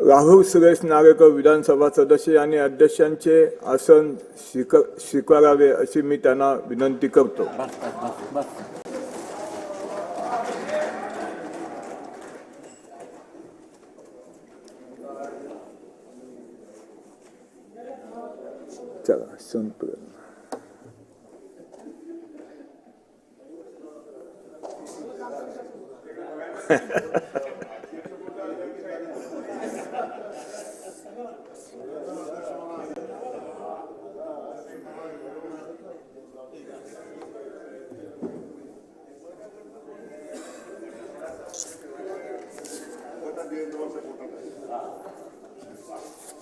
राहुल सुरेश नागेकर विधानसभा सदस्य आणि अध्यक्षांचे आसन स्वीक स्वीकारावे अशी मी त्यांना विनंती करतो. चला संपलं.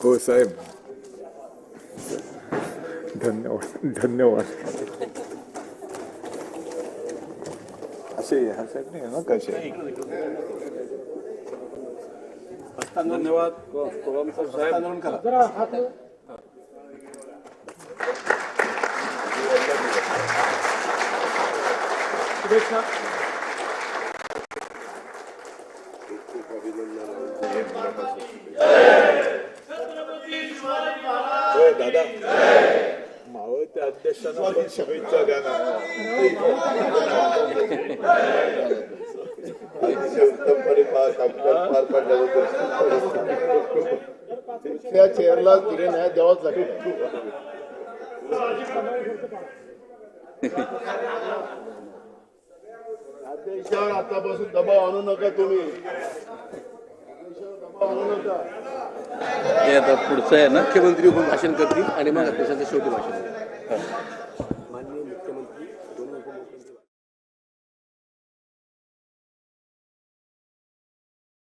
हो साहेब. धन्यवाद धन्यवाद. असे हा साहेब नाही ना कसे धन्यवाद. साहेब होय दादा. मावळत्या अध्यक्षांना पण शुभेच्छा द्या ना उत्तमपणे पार पाडल्याबद्दल त्या चेअरला तिने न्याय द्यावाच लागेल अध्यक्षावर आतापासून दबाव आणू नका तुम्ही. ते हे आता पुढचं आहे ना मुख्यमंत्री होऊन भाषण करतील आणि मग देशाचं शेवटी भाषण होईल.